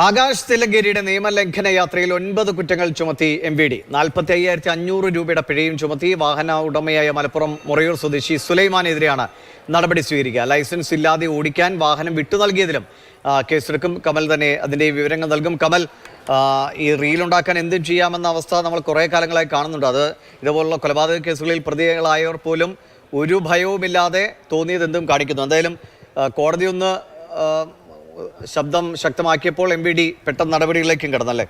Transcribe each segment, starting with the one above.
ആകാശ് തിലങ്കേരിയുടെ നിയമലംഘന യാത്രയിൽ ഒൻപത് കുറ്റങ്ങൾ ചുമത്തി എം വി ഡി. നാൽപ്പത്തി അയ്യായിരത്തി അഞ്ഞൂറ് രൂപയുടെ പിഴയും ചുമത്തി വാഹന ഉടമയായ മലപ്പുറം മുറയൂർ സ്വദേശി സുലൈമാനെതിരെയാണ് നടപടി സ്വീകരിക്കുക. ലൈസൻസ് ഇല്ലാതെ ഓടിക്കാൻ വാഹനം വിട്ടു നൽകിയതിലും കേസെടുക്കും. കമൽ തന്നെ അതിന്റെ വിവരങ്ങൾ നൽകും. കമൽ ഈ റീലുണ്ടാക്കാൻ എന്തും ചെയ്യാമെന്ന അവസ്ഥ നമ്മൾ കുറേ കാലങ്ങളായി കാണുന്നുണ്ട്. അത് ഇതുപോലുള്ള കൊലപാതക കേസുകളിൽ പ്രതികളായവർ പോലും ഒരു ഭയവുമില്ലാതെ തോന്നിയതെന്തും കാണിക്കുന്നു. എന്തായാലും കോടതി ഒന്ന് ശബ്ദം ശക്തമാക്കിയപ്പോൾ എം ബി ഡി പെട്ടെന്ന് നടപടികളിലേക്കും കിടന്നല്ലേ?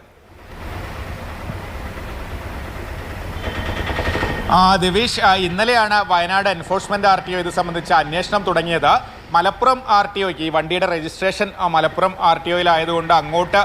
ദിവിഷ് ദിവീഷ് ഇന്നലെയാണ് Wayanad enforcement R T O ഇത് സംബന്ധിച്ച് അന്വേഷണം തുടങ്ങിയത്. മലപ്പുറം ആർ ടി ഒക്ക് ഈ വണ്ടിയുടെ രജിസ്ട്രേഷൻ മലപ്പുറം ആർ ടി ഒയിലായതുകൊണ്ട് അങ്ങോട്ട്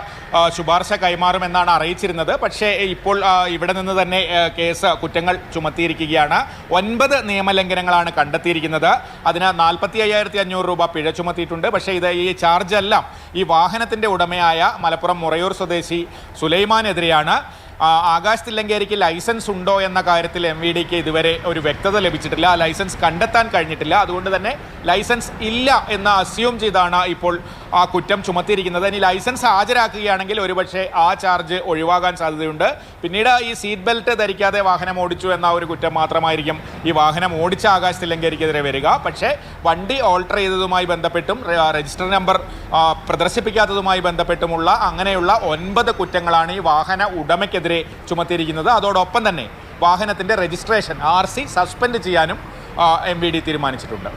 ശുപാർശ കൈമാറുമെന്നാണ് അറിയിച്ചിരുന്നത്. പക്ഷേ ഇപ്പോൾ ആ, ഇവിടെ നിന്ന് തന്നെ കേസ് കുറ്റങ്ങൾ ചുമത്തിയിരിക്കുകയാണ്. ഒൻപത് നിയമലംഘനങ്ങളാണ് കണ്ടെത്തിയിരിക്കുന്നത്. അതിന് നാൽപ്പത്തി അയ്യായിരത്തി അഞ്ഞൂറ് രൂപ പിഴ ചുമത്തിയിട്ടുണ്ട്. പക്ഷേ ഇത് ഈ ചാർജ് എല്ലാം ഈ വാഹനത്തിന്റെ ഉടമയായ മലപ്പുറം മുറയൂർ സ്വദേശി സുലൈമാനെതിരെയാണ്. ആ, ആകാശ് തില്ലങ്കേരിക്ക് ലൈസൻസ് ഉണ്ടോ എന്ന കാര്യത്തിൽ എം വി ഡിക്ക് ഇതുവരെ ഒരു വ്യക്തത ലഭിച്ചിട്ടില്ല. ആ ലൈസൻസ് കണ്ടെത്താൻ കഴിഞ്ഞിട്ടില്ല. അതുകൊണ്ട് തന്നെ ലൈസൻസ് ഇല്ല എന്ന് അസ്യൂം ചെയ്താണ് ഇപ്പോൾ ആ കുറ്റം ചുമത്തിയിരിക്കുന്നത്. ഇനി ലൈസൻസ് ഹാജരാക്കുകയാണെങ്കിൽ ഒരുപക്ഷെ ആ ചാർജ് ഒഴിവാകാൻ സാധ്യതയുണ്ട്. പിന്നീട് ഈ സീറ്റ് ബെൽറ്റ് ധരിക്കാതെ വാഹനം ഓടിച്ചു എന്ന ഒരു കുറ്റം മാത്രമായിരിക്കും ഈ വാഹനം ഓടിച്ച ആകാശത്തിൽ ലംഘരിക്കെതിരെ വരിക. പക്ഷേ വണ്ടി ഓൾട്ടർ ചെയ്തതുമായി ബന്ധപ്പെട്ടും രജിസ്റ്റർ നമ്പർ പ്രദർശിപ്പിക്കാത്തതുമായി ബന്ധപ്പെട്ടുമുള്ള അങ്ങനെയുള്ള ഒൻപത് കുറ്റങ്ങളാണ് ഈ വാഹന ഉടമയ്ക്കെതിരെ ചുമത്തിയിരിക്കുന്നത്. അതോടൊപ്പം തന്നെ വാഹനത്തിന്റെ രജിസ്ട്രേഷൻ ആർ സി സസ്പെൻഡ് ചെയ്യാനും എം വി ഡി തീരുമാനിച്ചിട്ടുണ്ട്.